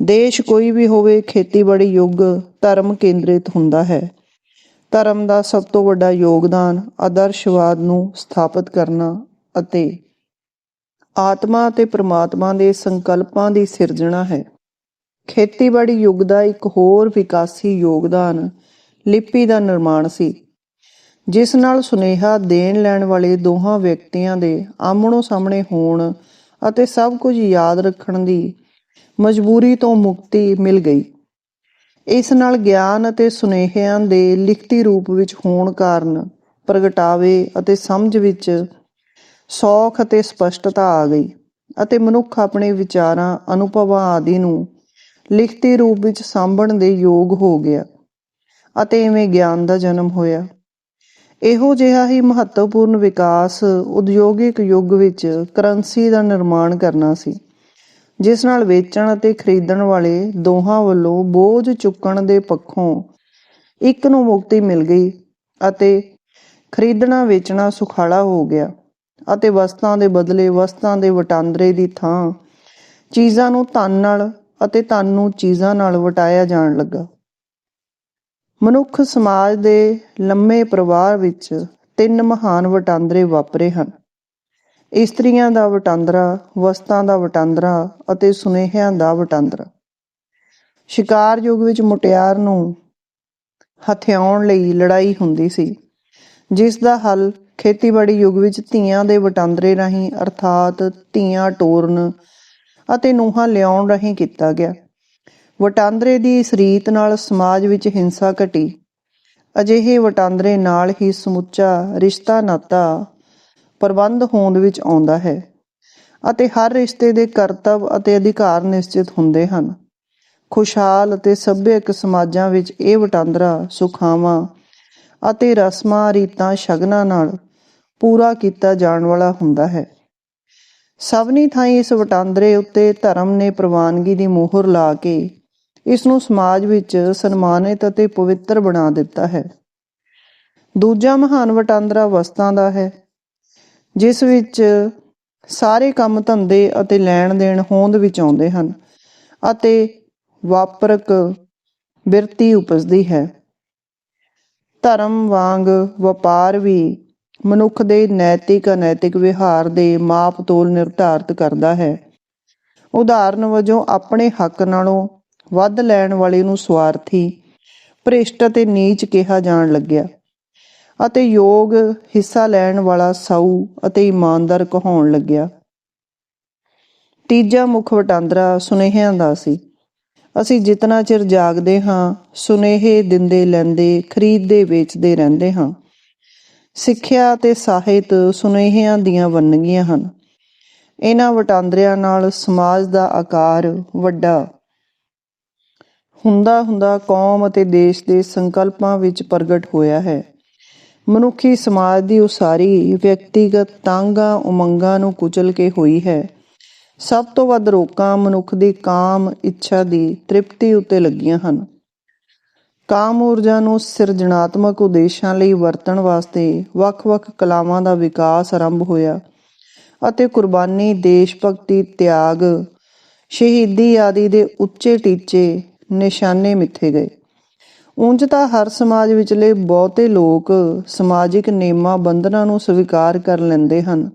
ਦੇਸ਼ ਕੋਈ ਵੀ ਹੋਵੇ, ਖੇਤੀਬਾੜੀ ਯੁੱਗ ਧਰਮ ਕੇਂਦਰਿਤ ਹੁੰਦਾ ਹੈ। ਧਰਮ ਦਾ ਸਭ ਤੋਂ ਵੱਡਾ ਯੋਗਦਾਨ ਆਦਰਸ਼ਵਾਦ ਨੂੰ ਸਥਾਪਿਤ ਕਰਨਾ ਅਤੇ ਆਤਮਾ ਅਤੇ ਪ੍ਰਮਾਤਮਾ ਦੇ ਸੰਕਲਪਾਂ ਦੀ ਸਿਰਜਣਾ ਹੈ। ਖੇਤੀਬਾੜੀ ਯੁੱਗ ਦਾ ਇੱਕ ਹੋਰ ਵਿਕਾਸੀ ਯੋਗਦਾਨ ਲਿਪੀ ਦਾ ਨਿਰਮਾਣ ਸੀ, ਜਿਸ ਨਾਲ ਸੁਨੇਹਾ ਦੇਣ ਲੈਣ ਵਾਲੇ ਦੋਹਾਂ ਵਿਅਕਤੀਆਂ ਦੇ ਆਮਣੋ ਸਾਹਮਣੇ ਹੋਣ ਅਤੇ ਸਭ ਕੁਝ ਯਾਦ ਰੱਖਣ ਦੀ ਮਜਬੂਰੀ ਤੋਂ ਮੁਕਤੀ ਮਿਲ ਗਈ। ਇਸ ਨਾਲ ਗਿਆਨ ਅਤੇ ਸੁਨੇਹਿਆਂ ਦੇ ਲਿਖਤੀ ਰੂਪ ਵਿੱਚ ਹੋਣ ਕਾਰਨ ਪ੍ਰਗਟਾਵੇ ਅਤੇ ਸਮਝ ਵਿੱਚ ਸੌਖ ਅਤੇ ਸਪਸ਼ਟਤਾ ਆ ਗਈ ਅਤੇ ਮਨੁੱਖ ਆਪਣੇ ਵਿਚਾਰਾਂ, ਅਨੁਭਵਾਂ ਆਦਿ ਨੂੰ ਲਿਖਤੀ ਰੂਪ ਵਿੱਚ ਸਾਂਭਣ ਦੇ ਯੋਗ ਹੋ ਗਿਆ ਅਤੇ ਇਵੇਂ ਗਿਆਨ ਦਾ ਜਨਮ ਹੋਇਆ। ਇਹੋ ਜਿਹਾ ਹੀ ਮਹੱਤਵਪੂਰਨ ਵਿਕਾਸ ਉਦਯੋਗਿਕ ਯੁੱਗ ਵਿੱਚ ਕਰੰਸੀ ਦਾ ਨਿਰਮਾਣ ਕਰਨਾ ਸੀ। ਜਿਸ ਨਾਲ ਵੇਚਣ ਅਤੇ ਖਰੀਦਣ ਵਾਲੇ ਦੋਹਾਂ ਵੱਲੋਂ ਬੋਝ ਚੁੱਕਣ ਦੇ ਪੱਖੋਂ ਇੱਕ ਨੂੰ ਮੁਕਤੀ ਮਿਲ ਗਈ ਅਤੇ ਖਰੀਦਣਾ, ਵੇਚਣਾ ਸੁਖਾਲਾ ਹੋ ਗਿਆ ਅਤੇ ਵਸਤਾਂ ਦੇ ਬਦਲੇ ਵਸਤਾਂ ਦੇ ਵਟਾਂਦਰੇ ਦੀ ਥਾਂ ਚੀਜ਼ਾਂ ਨੂੰ ਧਨ ਨਾਲ ਅਤੇ ਧਨ ਨੂੰ ਚੀਜ਼ਾਂ ਨਾਲ ਵਟਾਇਆ ਜਾਣ ਲੱਗਾ। ਮਨੁੱਖ ਸਮਾਜ ਦੇ ਲੰਮੇ ਪ੍ਰਵਾਹ ਵਿੱਚ ਤਿੰਨ ਮਹਾਨ ਵਟਾਂਦਰੇ ਵਾਪਰੇ ਹਨ। ਇਸਤਰੀਆਂ ਦਾ ਵਟਾਂਦਰਾ, ਵਸਤਾਂ ਦਾ ਵਟਾਂਦਰਾ ਅਤੇ ਸੁਨੇਹਿਆਂ ਦਾ ਵਟਾਂਦਰਾ। ਸ਼ਿਕਾਰ ਯੁੱਗ ਵਿੱਚ ਮੁਟਿਆਰ ਨੂੰ ਹਥਿਆਉਣ ਲਈ ਲੜਾਈ ਹੁੰਦੀ ਸੀ, ਜਿਸ ਦਾ ਹੱਲ ਖੇਤੀਬਾੜੀ ਯੁੱਗ ਵਿੱਚ ਧੀਆਂ ਦੇ ਵਟਾਂਦਰੇ ਰਾਹੀਂ ਅਰਥਾਤ ਧੀਆਂ ਟੋਰਨ ਅਤੇ ਨੂਹਾਂ ਲਿਆਉਣ ਰਾਹੀਂ ਕੀਤਾ ਗਿਆ। ਵਟਾਂਦਰੇ ਦੀ ਇਸ ਰੀਤ ਨਾਲ ਸਮਾਜ ਵਿੱਚ ਹਿੰਸਾ ਘਟੀ। ਅਜਿਹੇ ਵਟਾਂਦਰੇ ਨਾਲ ਹੀ ਸਮੁੱਚਾ ਰਿਸ਼ਤਾ ਨਾਤਾ ਪ੍ਰਬੰਧ ਹੋਂਦ ਵਿੱਚ ਆਉਂਦਾ ਹੈ ਅਤੇ ਹਰ ਰਿਸ਼ਤੇ ਦੇ ਕਰਤੱਵ ਅਤੇ ਅਧਿਕਾਰ ਨਿਸ਼ਚਿਤ ਹੁੰਦੇ ਹਨ। ਖੁਸ਼ਹਾਲ ਅਤੇ ਸੱਭਿਅਕ ਸਮਾਜਾਂ ਵਿੱਚ ਇਹ ਵਟਾਂਦਰਾ, ਸੁਖਾਵਾਂ ਅਤੇ ਰਸਮਾਂ, ਰੀਤਾਂ, ਸ਼ਗਨਾਂ ਨਾਲ ਪੂਰਾ ਕੀਤਾ ਜਾਣ ਵਾਲਾ ਹੁੰਦਾ ਹੈ। ਸਭਨੀ ਥਾਈਂ ਇਸ ਵਟਾਂਦਰੇ ਉੱਤੇ ਧਰਮ ਨੇ ਪ੍ਰਵਾਨਗੀ ਦੀ ਮੋਹਰ ਲਾ ਕੇ ਇਸ ਨੂੰ ਸਮਾਜ ਵਿੱਚ ਸਨਮਾਨਿਤ ਅਤੇ ਪਵਿੱਤਰ ਬਣਾ ਦਿੱਤਾ ਹੈ। ਦੂਜਾ ਮਹਾਨ ਵਟਾਂਦਰਾ ਵਸਤਾਂ ਦਾ ਹੈ। ਜਿਸ ਵਿੱਚ ਸਾਰੇ ਕੰਮ ਧੰਦੇ ਅਤੇ ਲੈਣ ਦੇਣ ਹੋਂਦ ਵਿੱਚ ਆਉਂਦੇ ਹਨ ਅਤੇ ਵਾਪਰਕ ਬਿਰਤੀ ਉਪਜਦੀ ਹੈ। ਧਰਮ ਵਾਂਗ ਵਪਾਰ ਵੀ ਮਨੁੱਖ ਦੇ ਨੈਤਿਕ ਅਨੈਤਿਕ ਵਿਹਾਰ ਦੇ ਮਾਪ ਤੋਲ ਨਿਰਧਾਰਤ ਕਰਦਾ ਹੈ। ਉਦਾਹਰਨ ਵਜੋਂ, ਆਪਣੇ ਹੱਕ ਨਾਲੋਂ ਵੱਧ ਲੈਣ ਵਾਲੇ ਨੂੰ ਸਵਾਰਥੀ, ਭ੍ਰਿਸ਼ਟ ਅਤੇ ਨੀਚ ਕਿਹਾ ਜਾਣ ਲੱਗਿਆ। ਅਤੇ ਯੋਗ ਹਿੱਸਾ ਲੈਣ ਵਾਲਾ ਸਾਊ ਅਤੇ ਇਮਾਨਦਾਰ ਕਹਾਉਣ ਲੱਗਿਆ। ਤੀਜਾ ਮੁੱਖ ਵਟਾਂਦਰਾ ਸੁਨੇਹਿਆਂ ਦਾ ਸੀ। ਅਸੀਂ ਜਿੰਨਾ ਚਿਰ ਜਾਗਦੇ ਹਾਂ, ਸੁਨੇਹੇ ਦਿੰਦੇ ਲੈਂਦੇ, ਖਰੀਦਦੇ ਵੇਚਦੇ ਰਹਿੰਦੇ ਹਾਂ। ਸਿੱਖਿਆ ਅਤੇ ਸਾਹਿਤ ਸੁਨੇਹਿਆਂ ਦੀਆਂ ਵੰਨਗੀਆਂ ਹਨ। ਇਹਨਾਂ ਵਟਾਂਦਰਿਆਂ ਨਾਲ ਸਮਾਜ ਦਾ ਆਕਾਰ ਵੱਡਾ ਹੁੰਦਾ ਹੁੰਦਾ ਕੌਮ ਅਤੇ ਦੇਸ਼ ਦੇ ਸੰਕਲਪਾਂ ਵਿੱਚ ਪ੍ਰਗਟ ਹੋਇਆ ਹੈ। ਮਨੁੱਖੀ ਸਮਾਜ ਦੀ ਉਸਾਰੀ ਵਿਅਕਤੀਗਤ ਤਾਂਘਾਂ, ਉਮੰਗਾਂ ਨੂੰ ਕੁਚਲ ਕੇ ਹੋਈ ਹੈ। ਸਭ ਤੋਂ ਵੱਧ ਰੋਕਾਂ ਮਨੁੱਖ ਦੀ ਕਾਮ ਇੱਛਾ ਦੀ ਤ੍ਰਿਪਤੀ ਉੱਤੇ ਲੱਗੀਆਂ ਹਨ। ਕਾਮ ਊਰਜਾ ਨੂੰ ਸਿਰਜਣਾਤਮਕ ਉਦੇਸ਼ਾਂ ਲਈ ਵਰਤਣ ਵਾਸਤੇ ਵੱਖ-ਵੱਖ ਕਲਾਵਾਂ ਦਾ ਵਿਕਾਸ ਆਰੰਭ ਹੋਇਆ ਅਤੇ ਕੁਰਬਾਨੀ, ਦੇਸ਼ ਭਗਤੀ, ਤਿਆਗ, ਸ਼ਹੀਦੀ ਆਦਿ ਦੇ ਉੱਚੇ ਟੀਚੇ ਨਿਸ਼ਾਨੇ ਮਿੱਥੇ ਗਏ। ਉਂਝ ਤਾਂ ਹਰ ਸਮਾਜ ਵਿਚਲੇ ਬਹੁਤੇ ਲੋਕ ਸਮਾਜਿਕ ਨੇਮਾਂ ਬੰਧਨਾਂ ਨੂੰ ਸਵੀਕਾਰ ਕਰ ਲੈਂਦੇ ਹਨ।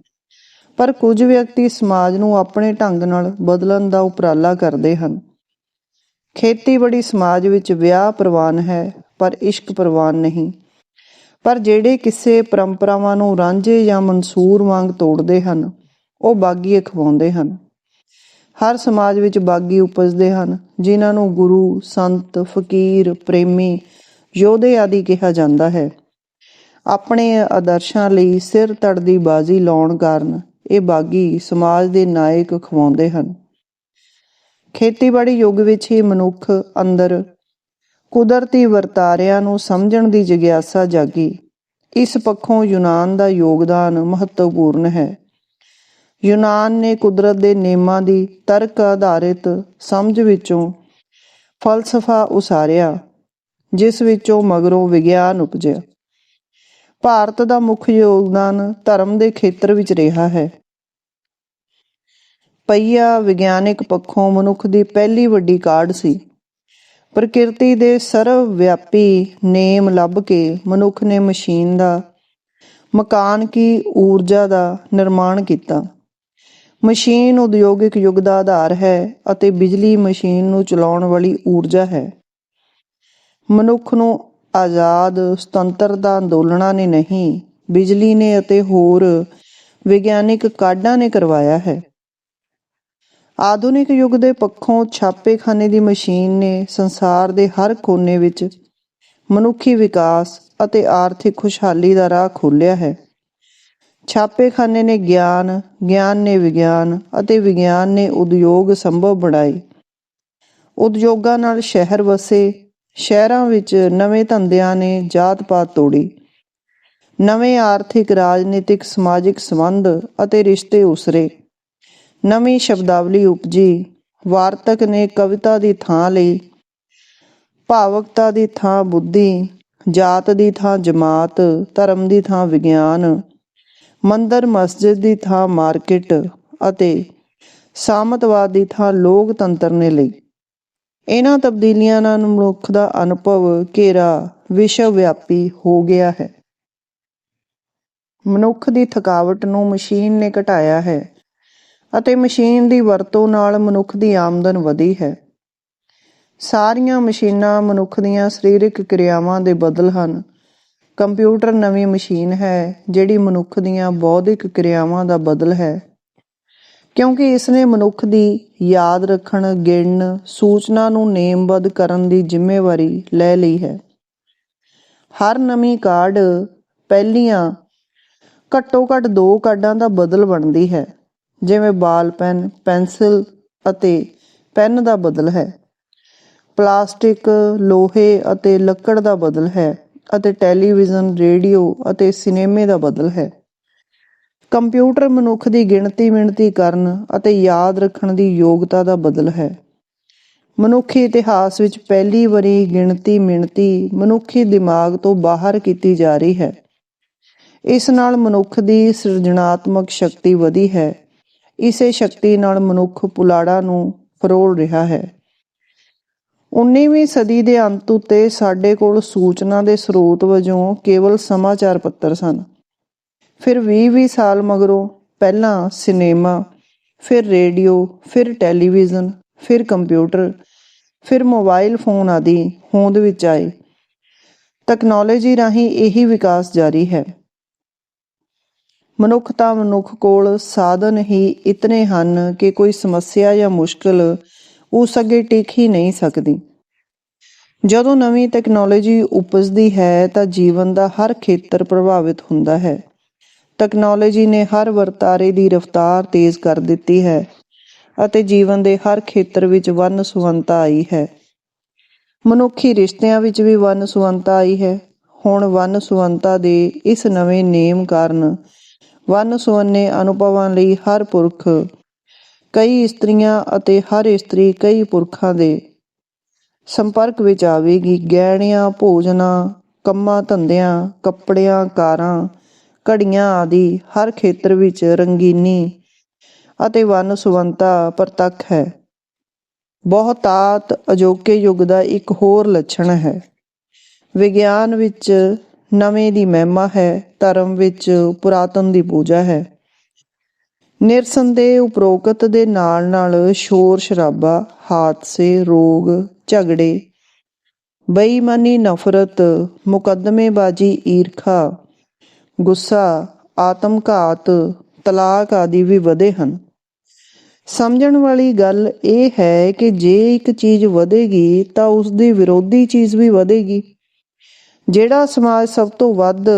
ਪਰ ਕੁਝ ਵਿਅਕਤੀ ਸਮਾਜ ਨੂੰ ਆਪਣੇ ਢੰਗ ਨਾਲ ਬਦਲਣ ਦਾ ਉਪਰਾਲਾ ਕਰਦੇ ਹਨ। ਖੇਤੀਬਾੜੀ ਸਮਾਜ ਵਿੱਚ ਵਿਆਹ ਪ੍ਰਵਾਨ ਹੈ, ਪਰ ਇਸ਼ਕ ਪ੍ਰਵਾਨ ਨਹੀਂ। ਪਰ ਜਿਹੜੇ ਕਿਸੇ ਪਰੰਪਰਾਵਾਂ ਨੂੰ ਰਾਂਝੇ ਜਾਂ ਮਨਸੂਰ ਵਾਂਗ ਤੋੜਦੇ ਹਨ, ਉਹ ਬਾਗੀ ਅਖਵਾਉਂਦੇ ਹਨ। ਹਰ ਸਮਾਜ ਵਿੱਚ ਬਾਗੀ ਉਪਜਦੇ ਹਨ, ਜਿਨ੍ਹਾਂ ਨੂੰ ਗੁਰੂ, ਸੰਤ, ਫਕੀਰ, ਪ੍ਰੇਮੀ, ਯੋਧੇ ਆਦਿ ਕਿਹਾ ਜਾਂਦਾ ਹੈ। ਆਪਣੇ ਆਦਰਸ਼ਾਂ ਲਈ ਸਿਰ ਤੜ ਦੀ ਬਾਜ਼ੀ ਲਾਉਣ ਕਾਰਨ ਇਹ ਬਾਗੀ ਸਮਾਜ ਦੇ ਨਾਇਕ ਖਵਾਉਂਦੇ ਹਨ। ਖੇਤੀਬਾੜੀ ਯੁੱਗ ਵਿੱਚ ਹੀ ਮਨੁੱਖ ਅੰਦਰ ਕੁਦਰਤੀ ਵਰਤਾਰਿਆਂ ਨੂੰ ਸਮਝਣ ਦੀ ਜਿਗਿਆਸਾ ਜਾਗੀ। ਇਸ ਪੱਖੋਂ ਯੂਨਾਨ ਦਾ ਯੋਗਦਾਨ ਮਹੱਤਵਪੂਰਨ ਹੈ। ਯੂਨਾਨ ਨੇ ਕੁਦਰਤ ਦੇ ਨਿਯਮਾਂ ਦੀ ਤਰਕ ਆਧਾਰਿਤ ਸਮਝ ਵਿੱਚੋਂ ਫਲਸਫਾ ਉਸਾਰਿਆ, ਜਿਸ ਵਿੱਚੋਂ ਮਗਰੋਂ ਵਿਗਿਆਨ ਉਪਜਿਆ। ਭਾਰਤ ਦਾ ਮੁੱਖ ਯੋਗਦਾਨ ਧਰਮ ਦੇ ਖੇਤਰ ਵਿੱਚ ਰਿਹਾ ਹੈ। ਪਈਆ ਵਿਗਿਆਨਿਕ ਪੱਖੋਂ ਮਨੁੱਖ ਦੀ ਪਹਿਲੀ ਵੱਡੀ ਕਾਢ ਸੀ। ਪ੍ਰਕਿਰਤੀ ਦੇ ਸਰਵ ਵਿਆਪੀ ਨੇਮ ਲੱਭ ਕੇ ਮਨੁੱਖ ਨੇ ਮਸ਼ੀਨ ਦਾ ਮਕਾਨ ਕੀ ਊਰਜਾ ਦਾ ਨਿਰਮਾਣ ਕੀਤਾ। ਮਸ਼ੀਨ ਉਦਯੋਗਿਕ ਯੁੱਗ ਦਾ ਆਧਾਰ ਹੈ ਅਤੇ ਬਿਜਲੀ ਮਸ਼ੀਨ ਨੂੰ ਚਲਾਉਣ ਵਾਲੀ ਊਰਜਾ ਹੈ। ਮਨੁੱਖ ਨੂੰ ਆਜ਼ਾਦ ਸੁਤੰਤਰਤਾ ਅੰਦੋਲਨਾਂ ਨੇ ਨਹੀਂ, ਬਿਜਲੀ ਨੇ ਅਤੇ ਹੋਰ ਵਿਗਿਆਨਿਕ ਕਾਢਾਂ ਨੇ ਕਰਵਾਇਆ ਹੈ। ਆਧੁਨਿਕ ਯੁੱਗ ਦੇ ਪੱਖੋਂ ਛਾਪੇਖਾਨੇ ਦੀ ਮਸ਼ੀਨ ਨੇ ਸੰਸਾਰ ਦੇ ਹਰ ਕੋਨੇ ਵਿੱਚ ਮਨੁੱਖੀ ਵਿਕਾਸ ਅਤੇ ਆਰਥਿਕ ਖੁਸ਼ਹਾਲੀ ਦਾ ਰਾਹ ਖੋਲ੍ਹਿਆ ਹੈ। ਛਾਪੇਖਾਨੇ ਨੇ ਗਿਆਨ ਗਿਆਨ ਨੇ ਵਿਗਿਆਨ ਅਤੇ ਵਿਗਿਆਨ ਨੇ ਉਦਯੋਗ ਸੰਭਵ ਬਣਾਏ ਉਦਯੋਗਾਂ ਨਾਲ ਸ਼ਹਿਰ ਵਸੇ, ਸ਼ਹਿਰਾਂ ਵਿੱਚ ਨਵੇਂ ਧੰਦਿਆਂ ਨੇ ਜਾਤ-ਪਾਤ ਤੋੜੀ। ਨਵੇਂ ਆਰਥਿਕ, ਰਾਜਨੀਤਿਕ, ਸਮਾਜਿਕ ਸੰਬੰਧ ਅਤੇ ਰਿਸ਼ਤੇ ਉਸਰੇ। ਨਵੀਂ ਸ਼ਬਦਾਵਲੀ ਉਪਜੀ। ਵਾਰਤਕ ਨੇ ਕਵਿਤਾ ਦੀ ਥਾਂ ਲਈ, ਭਾਵਕਤਾ ਦੀ ਥਾਂ ਬੁੱਧੀ, ਜਾਤ ਦੀ ਥਾਂ ਜਮਾਤ, ਧਰਮ ਦੀ ਥਾਂ ਵਿਗਿਆਨ ਮੰਦਰ ਮਸਜਿਦ ਦੀ ਥਾਂ ਮਾਰਕੀਟ ਅਤੇ ਸਾਮਤਵਾਦ ਦੀ ਥਾਂ ਲੋਕਤੰਤਰ ਨੇ ਲਈ। ਇਹਨਾਂ ਤਬਦੀਲੀਆਂ ਨਾਲ ਮਨੁੱਖ ਦਾ ਅਨੁਭਵ ਘੇਰਾ ਵਿਸ਼ਵ ਵਿਆਪੀ ਹੋ ਗਿਆ ਹੈ। ਮਨੁੱਖ ਦੀ ਥਕਾਵਟ ਨੂੰ ਮਸ਼ੀਨ ਨੇ ਘਟਾਇਆ ਹੈ ਅਤੇ ਮਸ਼ੀਨ ਦੀ ਵਰਤੋਂ ਨਾਲ ਮਨੁੱਖ ਦੀ ਆਮਦਨ ਵਧੀ ਹੈ। ਸਾਰੀਆਂ ਮਸ਼ੀਨਾਂ ਮਨੁੱਖ ਦੀਆਂ ਸਰੀਰਕ ਕਿਰਿਆਵਾਂ ਦੇ ਬਦਲ ਹਨ ਕੰਪਿਊਟਰ ਨਵੀਂ ਮਸ਼ੀਨ ਹੈ, ਜਿਹੜੀ ਮਨੁੱਖ ਦੀਆਂ ਬੌਧਿਕ ਕਿਰਿਆਵਾਂ ਦਾ ਬਦਲ ਹੈ। ਕਿਉਂਕਿ ਇਸ ਨੇ ਮਨੁੱਖ ਦੀ ਯਾਦ ਰੱਖਣ, ਗਿਣਨ, ਸੂਚਨਾ ਨੂੰ ਨੇਮਬੱਧ ਕਰਨ ਦੀ ਜ਼ਿੰਮੇਵਾਰੀ ਲੈ ਲਈ ਹੈ। ਹਰ ਨਵੀਂ ਕਾਰਡ ਪਹਿਲੀਆਂ ਘੱਟੋ ਘੱਟ ਦੋ ਕਾਰਡਾਂ ਦਾ ਬਦਲ ਬਣਦੀ ਹੈ, ਜਿਵੇਂ ਬਾਲ, ਪੈਨ, ਪੈਨਸਿਲ ਅਤੇ ਪੈਨ ਦਾ ਬਦਲ ਹੈ। ਪਲਾਸਟਿਕ, ਲੋਹੇ ਅਤੇ ਲੱਕੜ ਦਾ ਬਦਲ ਹੈ। ਅਤੇ ਟੈਲੀਵਿਜ਼ਨ, ਰੇਡੀਓ ਅਤੇ ਸਿਨੇਮੇ ਦਾ ਬਦਲ ਹੈ। ਕੰਪਿਊਟਰ ਮਨੁੱਖ ਦੀ ਗਿਣਤੀ ਮਿਣਤੀ ਕਰਨ ਅਤੇ ਯਾਦ ਰੱਖਣ ਦੀ ਯੋਗਤਾ ਦਾ ਬਦਲ ਹੈ। ਮਨੁੱਖੀ ਇਤਿਹਾਸ ਵਿੱਚ ਪਹਿਲੀ ਵਾਰੀ ਗਿਣਤੀ ਮਿਣਤੀ ਮਨੁੱਖੀ ਦਿਮਾਗ ਤੋਂ ਬਾਹਰ ਕੀਤੀ ਜਾ ਰਹੀ ਹੈ। ਇਸ ਨਾਲ ਮਨੁੱਖ ਦੀ ਸਿਰਜਣਾਤਮਕ ਸ਼ਕਤੀ ਵਧੀ ਹੈ। ਇਸੇ ਸ਼ਕਤੀ ਨਾਲ ਮਨੁੱਖ ਪੁਲਾੜਾ ਨੂੰ ਫਰੋਲ ਰਿਹਾ ਹੈ। 19ਵੀਂ ਸਦੀ ਦੇ ਅੰਤ ਉਤੇ ਸਾਡੇ ਕੋਲ ਸੂਚਨਾ ਦੇ ਸਰੋਤ ਵਜੋਂ ਕੇਵਲ ਸਮਾਚਾਰ ਪੱਤਰ ਸਨ। ਫਿਰ 20-20 ਸਾਲ ਮਗਰੋਂ ਪਹਿਲਾਂ ਸਿਨੇਮਾ, ਫਿਰ ਰੇਡੀਓ, ਫਿਰ ਟੈਲੀਵਿਜ਼ਨ, ਫਿਰ ਕੰਪਿਊਟਰ, ਫਿਰ ਮੋਬਾਈਲ ਫੋਨ ਆਦਿ ਹੋਂਦ ਵਿੱਚ ਆਏ। ਟੈਕਨੋਲੋਜੀ ਰਾਹੀਂ ਇਹੀ ਵਿਕਾਸ ਜਾਰੀ ਹੈ। ਮਨੁੱਖਤਾ ਮਨੁੱਖ ਕੋਲ ਸਾਧਨ ਹੀ ਇਤਨੇ ਹਨ ਕਿ ਕੋਈ ਸਮੱਸਿਆ ਜਾਂ ਮੁਸ਼ਕਲ ਉਸ ਅੱਗੇ ਟਿਕ ਹੀ ਨਹੀਂ ਸਕਦੀ। ਜਦੋਂ ਨਵੀਂ ਟੈਕਨੋਲੋਜੀ ਉਪਜਦੀ ਹੈ, ਤਾਂ ਜੀਵਨ ਦਾ ਹਰ ਖੇਤਰ ਪ੍ਰਭਾਵਿਤ ਹੁੰਦਾ ਹੈ। ਟੈਕਨੋਲੋਜੀ ਨੇ ਹਰ ਵਰਤਾਰੇ ਦੀ ਰਫ਼ਤਾਰ ਤੇਜ਼ ਕਰ ਦਿੱਤੀ ਹੈ ਅਤੇ ਜੀਵਨ ਦੇ ਹਰ ਖੇਤਰ ਵਿੱਚ ਵੰਨ ਸੁਵੰਨਤਾ ਆਈ ਹੈ। ਮਨੁੱਖੀ ਰਿਸ਼ਤਿਆਂ ਵਿੱਚ ਵੀ ਵੰਨ ਸੁਵੰਨਤਾ ਆਈ ਹੈ। ਹੁਣ ਵੰਨ ਸੁਵੰਨਤਾ ਦੇ ਇਸ ਨਵੇਂ ਨੇਮ ਕਾਰਨ ਵੰਨ ਸੁਵੰਨੇ ਅਨੁਭਵਾਂ ਲਈ ਹਰ ਪੁਰਖ ਕਈ ਇਸਤਰੀਆਂ ਅਤੇ ਹਰ ਇਸਤਰੀ ਕਈ ਪੁਰਖਾਂ ਦੇ ਸੰਪਰਕ ਵਿੱਚ ਆਵੇਗੀ। ਗਹਿਣਿਆਂ, ਭੋਜਨਾਂ, ਕੰਮਾਂ, ਧੰਦਿਆਂ, ਕੱਪੜਿਆਂ, ਕਾਰਾਂ, ਘੜੀਆਂ ਆਦਿ ਹਰ ਖੇਤਰ ਵਿੱਚ ਰੰਗੀਨੀ ਅਤੇ ਵੰਨ ਸੁਵੰਨਤਾ ਪ੍ਰਤੱਖ ਹੈ। ਬਹੁਤਾਤ ਅਜੋਕੇ ਯੁੱਗ ਦਾ ਇੱਕ ਹੋਰ ਲੱਛਣ ਹੈ। ਵਿਗਿਆਨ ਵਿੱਚ ਨਵੇਂ ਦੀ ਮਹਿਮਾ ਹੈ, ਧਰਮ ਵਿੱਚ ਪੁਰਾਤਨ ਦੀ ਪੂਜਾ ਹੈ। ਨਿਰਸੰਦੇਹ ਉਪਰੋਕਤ ਦੇ ਨਾਲ ਨਾਲ ਸ਼ੋਰ ਸ਼ਰਾਬਾ, ਹਾਦਸੇ, ਰੋਗ, ਝਗੜੇ, ਬੇਈਮਾਨੀ, ਨਫ਼ਰਤ, ਮੁਕੱਦਮੇਬਾਜ਼ੀ, ਈਰਖਾ, ਗੁੱਸਾ, ਆਤਮਘਾਤ, ਤਲਾਕ ਆਦਿ ਵੀ ਵਧੇ ਹਨ। ਸਮਝਣ ਵਾਲੀ ਗੱਲ ਇਹ ਹੈ ਕਿ ਜੇ ਇੱਕ ਚੀਜ਼ ਵਧੇਗੀ ਤਾਂ ਉਸ ਦੀ ਵਿਰੋਧੀ ਚੀਜ਼ ਵੀ ਵਧੇਗੀ। ਜਿਹੜਾ ਸਮਾਜ ਸਭ ਤੋਂ ਵੱਧ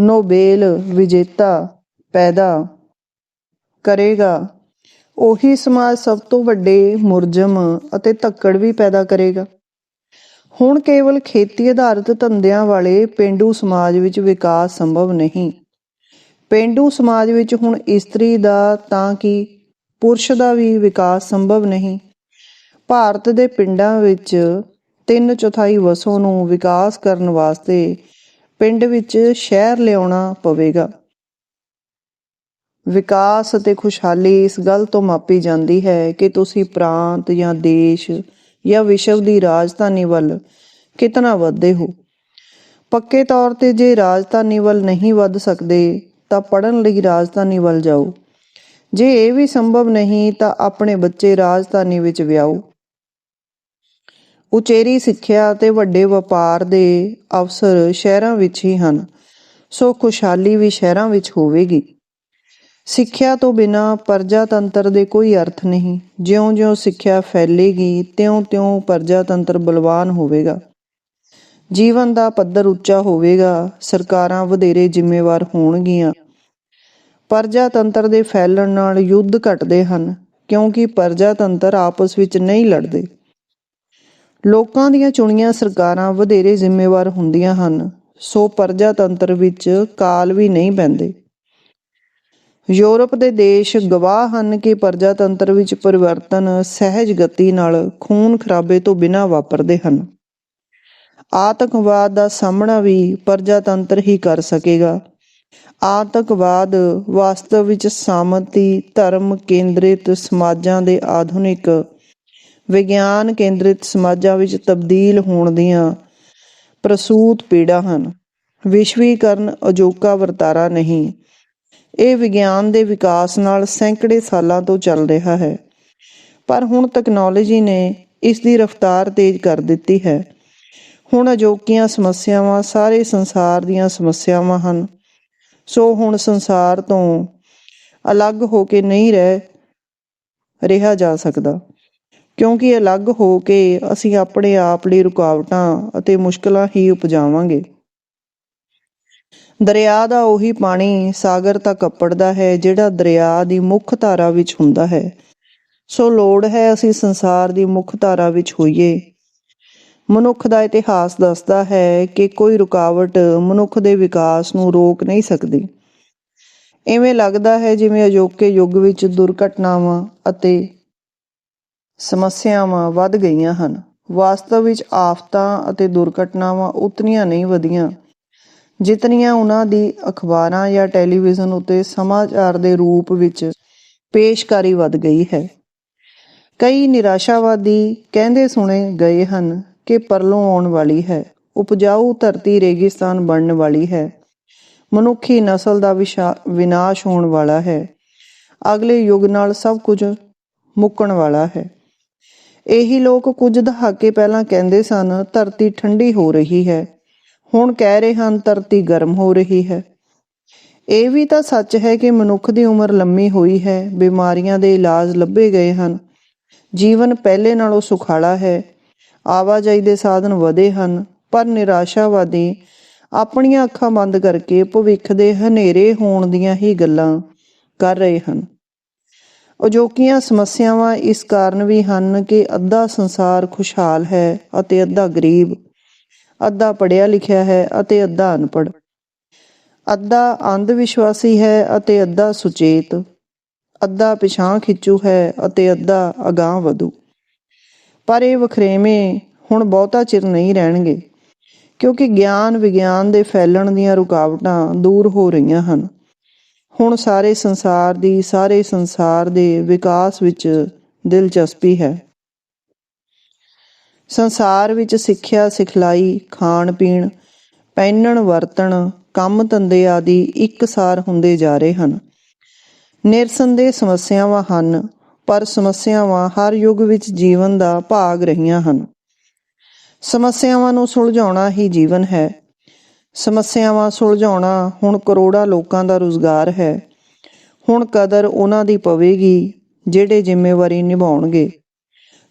ਨੋਬੇਲ ਵਿਜੇਤਾ ਪੈਦਾ ਕਰੇਗਾ। ਉਹੀ ਸਮਾਜ ਸਭ ਤੋਂ ਵੱਡੇ ਮੁਰਜਮ ਅਤੇ ਧੱਕੜ ਵੀ ਪੈਦਾ ਕਰੇਗਾ। ਹੁਣ ਕੇਵਲ ਖੇਤੀ ਆਧਾਰਿਤ ਧੰਦਿਆਂ ਵਾਲੇ ਪਿੰਡੂ ਸਮਾਜ ਵਿੱਚ ਵਿਕਾਸ ਸੰਭਵ ਨਹੀਂ। ਪਿੰਡੂ ਸਮਾਜ ਵਿੱਚ ਹੁਣ ਇਸਤਰੀ ਦਾ ਤਾਂ ਕਿ ਪੁਰਸ਼ ਦਾ ਵੀ ਵਿਕਾਸ ਸੰਭਵ ਨਹੀਂ। ਭਾਰਤ ਦੇ ਪਿੰਡਾਂ ਵਿੱਚ ਤਿੰਨ ਚੌਥਾਈ ਵਸੋਂ ਨੂੰ ਵਿਕਾਸ ਕਰਨ ਵਾਸਤੇ ਪਿੰਡ ਵਿੱਚ ਸ਼ਹਿਰ ਲਿਆਉਣਾ ਪਵੇਗਾ। ਵਿਕਾਸ ਅਤੇ ਖੁਸ਼ਹਾਲੀ ਇਸ ਗੱਲ ਤੋਂ ਮਾਪੀ ਜਾਂਦੀ ਹੈ ਕਿ ਤੁਸੀਂ ਪ੍ਰਾਂਤ ਜਾਂ ਦੇਸ਼ ਜਾਂ ਵਿਸ਼ਵ ਦੀ ਰਾਜਧਾਨੀ ਵੱਲ ਕਿਤਨਾ ਵਧਦੇ ਹੋ। ਪੱਕੇ ਤੌਰ ਤੇ ਜੇ ਰਾਜਧਾਨੀ ਵੱਲ ਨਹੀਂ ਵੱਧ ਸਕਦੇ, ਤਾਂ ਪੜਨ ਲਈ ਰਾਜਧਾਨੀ ਵੱਲ ਜਾਓ। ਜੇ ਇਹ ਵੀ ਸੰਭਵ ਨਹੀਂ, ਤਾਂ ਆਪਣੇ ਬੱਚੇ ਰਾਜਧਾਨੀ ਵਿੱਚ ਵਿਆਹੋ। ਉਚੇਰੀ ਸਿੱਖਿਆ ਅਤੇ ਵੱਡੇ ਵਪਾਰ ਦੇ ਅਵਸਰ ਸ਼ਹਿਰਾਂ ਵਿੱਚ ਹੀ ਹਨ, ਸੋ ਖੁਸ਼ਹਾਲੀ ਵੀ ਸ਼ਹਿਰਾਂ ਵਿੱਚ ਹੋਵੇਗੀ। ਸਿੱਖਿਆ ਤੋਂ ਬਿਨਾ ਪਰਜਾਤੰਤਰ ਦੇ ਕੋਈ ਅਰਥ ਨਹੀਂ। ਜਿਉਂ-ਜਿਉਂ ਸਿੱਖਿਆ ਫੈਲੇਗੀ, ਤਿਉਂ-ਤਿਉਂ ਪਰਜਾਤੰਤਰ ਬਲਵਾਨ ਹੋਵੇਗਾ। ਜੀਵਨ ਦਾ ਪੱਧਰ ਉੱਚਾ ਹੋਵੇਗਾ, ਸਰਕਾਰਾਂ ਵਧੇਰੇ ਜ਼ਿੰਮੇਵਾਰ ਹੋਣਗੀਆਂ। ਪਰਜਾਤੰਤਰ ਦੇ ਫੈਲਣ ਨਾਲ ਯੁੱਧ ਘਟਦੇ ਹਨ, ਕਿਉਂਕਿ ਪਰਜਾਤੰਤਰ ਆਪਸ ਵਿੱਚ ਨਹੀਂ ਲੜਦੇ। ਲੋਕਾਂ ਦੀਆਂ ਚੁਣੀਆਂ ਸਰਕਾਰਾਂ ਵਧੇਰੇ ਜ਼ਿੰਮੇਵਾਰ ਹੁੰਦੀਆਂ ਹਨ, ਸੋ ਪਰਜਾਤੰਤਰ ਵਿੱਚ ਕਾਲ ਵੀ ਨਹੀਂ ਪੈਂਦੇ। ਯੂਰਪ ਦੇ ਦੇਸ਼ ਗਵਾਹ ਹਨ ਕਿ ਪ੍ਰਜਾਤੰਤਰ ਵਿੱਚ ਪਰਿਵਰਤਨ ਸਹਿਜ ਗਤੀ ਨਾਲ ਖੂਨ ਖਰਾਬੇ ਤੋਂ ਬਿਨਾਂ ਵਾਪਰਦੇ ਹਨ। ਆਤੰਕਵਾਦ ਦਾ ਸਾਹਮਣਾ ਵੀ ਪ੍ਰਜਾਤੰਤਰ ਹੀ ਕਰ ਸਕੇਗਾ। ਆਤੰਕਵਾਦ ਵਾਸਤਵ ਵਿੱਚ ਸਾਮੰਤੀ, ਧਰਮ ਕੇਂਦਰਿਤ ਸਮਾਜਾਂ ਦੇ ਆਧੁਨਿਕ ਵਿਗਿਆਨ ਕੇਂਦਰਿਤ ਸਮਾਜਾਂ ਵਿੱਚ ਤਬਦੀਲ ਹੋਣ ਦੀਆਂ ਪ੍ਰਸੂਤ ਪੀੜਾ ਹਨ। ਵਿਸ਼ਵੀਕਰਨ ਅਜੋਕਾ ਵਰਤਾਰਾ ਨਹੀਂ। ਇਹ ਵਿਗਿਆਨ ਦੇ ਵਿਕਾਸ ਨਾਲ ਸੈਂਕੜੇ ਸਾਲਾਂ ਤੋਂ ਚੱਲ ਰਿਹਾ ਹੈ। ਪਰ ਹੁਣ ਟੈਕਨੋਲੋਜੀ ਨੇ ਇਸ ਦੀ ਰਫ਼ਤਾਰ ਤੇਜ਼ ਕਰ ਦਿੱਤੀ ਹੈ। ਹੁਣ ਅਜੋਕੀਆਂ ਸਮੱਸਿਆਵਾਂ ਸਾਰੇ ਸੰਸਾਰ ਦੀਆਂ ਸਮੱਸਿਆਵਾਂ ਹਨ। ਸੋ ਹੁਣ ਸੰਸਾਰ ਤੋਂ ਅਲੱਗ ਹੋ ਕੇ ਨਹੀਂ ਰਹਿ ਰਿਹਾ ਜਾ ਸਕਦਾ। ਕਿਉਂਕਿ ਅਲੱਗ ਹੋ ਕੇ ਅਸੀਂ ਆਪਣੇ ਆਪ ਲਈ ਰੁਕਾਵਟਾਂ ਅਤੇ ਮੁਸ਼ਕਲਾਂ ਹੀ ਉਪਜਾਵਾਂਗੇ। ਦਰਿਆ ਦਾ ਉਹੀ ਪਾਣੀ ਸਾਗਰ ਤੱਕ ਅੱਪੜਦਾ ਹੈ, ਜਿਹੜਾ ਦਰਿਆ ਦੀ ਮੁੱਖ ਧਾਰਾ ਵਿੱਚ ਹੁੰਦਾ ਹੈ। ਸੋ ਲੋੜ ਹੈ ਅਸੀਂ ਸੰਸਾਰ ਦੀ ਮੁੱਖ ਧਾਰਾ ਵਿੱਚ ਹੋਈਏ। ਮਨੁੱਖ ਦਾ ਇਤਿਹਾਸ ਦੱਸਦਾ ਹੈ ਕਿ ਕੋਈ ਰੁਕਾਵਟ ਮਨੁੱਖ ਦੇ ਵਿਕਾਸ ਨੂੰ ਰੋਕ ਨਹੀਂ ਸਕਦੀ। ਐਵੇਂ ਲੱਗਦਾ ਹੈ ਜਿਵੇਂ ਅਜੋਕੇ ਯੁੱਗ ਵਿੱਚ ਦੁਰਘਟਨਾਵਾਂ ਅਤੇ ਸਮੱਸਿਆਵਾਂ ਵੱਧ ਗਈਆਂ ਹਨ। ਵਾਸਤਵ ਵਿੱਚ ਆਫਤਾਂ ਅਤੇ ਦੁਰਘਟਨਾਵਾਂ ਉਤਨੀਆਂ ਨਹੀਂ ਵਧੀਆਂ। ਜਿਤਨੀਆਂ ਉਹਨਾਂ ਦੀ ਅਖਬਾਰਾਂ ਜਾਂ ਟੈਲੀਵਿਜ਼ਨ ਉੱਤੇ ਸਮਾਚਾਰ ਦੇ ਰੂਪ ਵਿੱਚ ਪੇਸ਼ਕਾਰੀ ਵੱਧ ਗਈ ਹੈ। ਕਈ ਨਿਰਾਸ਼ਾਵਾਦੀ ਕਹਿੰਦੇ ਸੁਣੇ ਗਏ ਹਨ ਕਿ ਪਰਲੋਂ ਆਉਣ ਵਾਲੀ ਹੈ, ਉਪਜਾਊ ਧਰਤੀ ਰੇਗਿਸਤਾਨ ਬਣਨ ਵਾਲੀ ਹੈ, ਮਨੁੱਖੀ ਨਸਲ ਦਾ ਵਿਨਾਸ਼ ਹੋਣ ਵਾਲਾ ਹੈ, ਅਗਲੇ ਯੁੱਗ ਨਾਲ ਸਭ ਕੁਝ ਮੁੱਕਣ ਵਾਲਾ ਹੈ। ਇਹੀ ਲੋਕ ਕੁਝ ਦਹਾਕੇ ਪਹਿਲਾਂ ਕਹਿੰਦੇ ਸਨ, ਧਰਤੀ ਠੰਡੀ ਹੋ ਰਹੀ ਹੈ। ਹੁਣ ਕਹਿ ਰਹੇ ਹਨ, ਧਰਤੀ ਗਰਮ ਹੋ ਰਹੀ ਹੈ। ਇਹ ਵੀ ਤਾਂ ਸੱਚ ਹੈ ਕਿ ਮਨੁੱਖ ਦੀ ਉਮਰ ਲੰਮੀ ਹੋਈ ਹੈ, ਬਿਮਾਰੀਆਂ ਦੇ ਇਲਾਜ ਲੱਭੇ ਗਏ ਹਨ। ਜੀਵਨ ਪਹਿਲੇ ਨਾਲੋਂ ਸੁਖਾਲਾ ਹੈ। ਆਵਾਜਾਈ ਦੇ ਸਾਧਨ ਵਧੇ ਹਨ, ਪਰ ਨਿਰਾਸ਼ਾਵਾਦੀ ਆਪਣੀਆਂ ਅੱਖਾਂ ਬੰਦ ਕਰਕੇ ਭਵਿੱਖ ਦੇ ਹਨੇਰੇ ਹੋਣ ਦੀਆਂ ਹੀ ਗੱਲਾਂ ਕਰ ਰਹੇ ਹਨ। ਅਜੋਕੀਆਂ ਸਮੱਸਿਆਵਾਂ ਇਸ ਕਾਰਨ ਵੀ ਹਨ ਕਿ ਅੱਧਾ ਸੰਸਾਰ ਖੁਸ਼ਹਾਲ ਹੈ ਅਤੇ ਅੱਧਾ ਗਰੀਬ ਅੱਧਾ ਪੜ੍ਹਿਆ ਲਿਖਿਆ ਹੈ ਅਤੇ ਅੱਧਾ ਅਨਪੜ੍ਹ। ਅੱਧਾ ਅੰਧ ਵਿਸ਼ਵਾਸੀ ਹੈ ਅਤੇ ਅੱਧਾ ਸੁਚੇਤ। ਅੱਧਾ ਪਿਛਾਂ ਖਿੱਚੂ ਹੈ ਅਤੇ ਅੱਧਾ ਅਗਾਂਹ ਵਧੂ। ਪਰ ਇਹ ਵਖਰੇਵੇਂ ਹੁਣ ਬਹੁਤਾ ਚਿਰ ਨਹੀਂ ਰਹਿਣਗੇ, ਕਿਉਂਕਿ ਗਿਆਨ ਵਿਗਿਆਨ ਦੇ ਫੈਲਣ ਦੀਆਂ ਰੁਕਾਵਟਾਂ ਦੂਰ ਹੋ ਰਹੀਆਂ ਹਨ। ਹੁਣ ਸਾਰੇ ਸੰਸਾਰ ਦੀ, ਸਾਰੇ ਸੰਸਾਰ ਦੇ ਵਿਕਾਸ ਵਿੱਚ ਦਿਲਚਸਪੀ ਹੈ। ਸੰਸਾਰ ਵਿੱਚ ਸਿੱਖਿਆ, ਸਿਖਲਾਈ, ਖਾਣ, ਪੀਣ, ਪਹਿਨਣ, ਵਰਤਣ, ਕੰਮ, ਧੰਦੇ ਆਦਿ ਇੱਕਸਾਰ ਹੁੰਦੇ ਜਾ ਰਹੇ ਹਨ। ਨਿਰਸੰਦੇਹ ਸਮੱਸਿਆਵਾਂ ਹਨ, ਪਰ ਸਮੱਸਿਆਵਾਂ ਹਰ ਯੁੱਗ ਵਿੱਚ ਜੀਵਨ ਦਾ ਭਾਗ ਰਹੀਆਂ ਹਨ। ਸਮੱਸਿਆਵਾਂ ਨੂੰ ਸੁਲਝਾਉਣਾ ਹੀ ਜੀਵਨ ਹੈ। ਸਮੱਸਿਆਵਾਂ ਸੁਲਝਾਉਣਾ ਹੁਣ ਕਰੋੜਾਂ ਲੋਕਾਂ ਦਾ ਰੁਜ਼ਗਾਰ ਹੈ। ਹੁਣ ਕਦਰ ਉਹਨਾਂ ਦੀ ਪਵੇਗੀ, ਜਿਹੜੇ ਜ਼ਿੰਮੇਵਾਰੀ ਨਿਭਾਉਣਗੇ।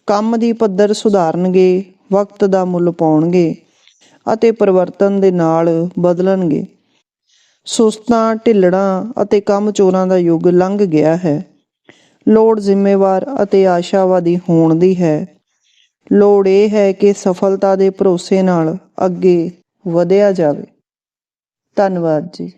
ਕੰਮ ਦੀ ਪੱਧਰ ਸੁਧਾਰਨਗੇ, ਵਕਤ ਦਾ ਮੁੱਲ ਪਾਉਣਗੇ ਅਤੇ ਪਰਿਵਰਤਨ ਦੇ ਨਾਲ ਬਦਲਣਗੇ। ਸੁਸਤਾਂ, ਢਿੱਲੜਾਂ ਅਤੇ ਕੰਮ ਚੋਰਾਂ ਦਾ ਯੁੱਗ ਲੰਘ ਗਿਆ ਹੈ। ਲੋੜ ਜ਼ਿੰਮੇਵਾਰ ਅਤੇ ਆਸ਼ਾਵਾਦੀ ਹੋਣ ਦੀ ਹੈ। ਲੋੜ ਇਹ ਹੈ ਕਿ ਸਫਲਤਾ ਦੇ ਭਰੋਸੇ ਨਾਲ ਅੱਗੇ ਵਧਿਆ ਜਾਵੇ। ਧੰਨਵਾਦ ਜੀ।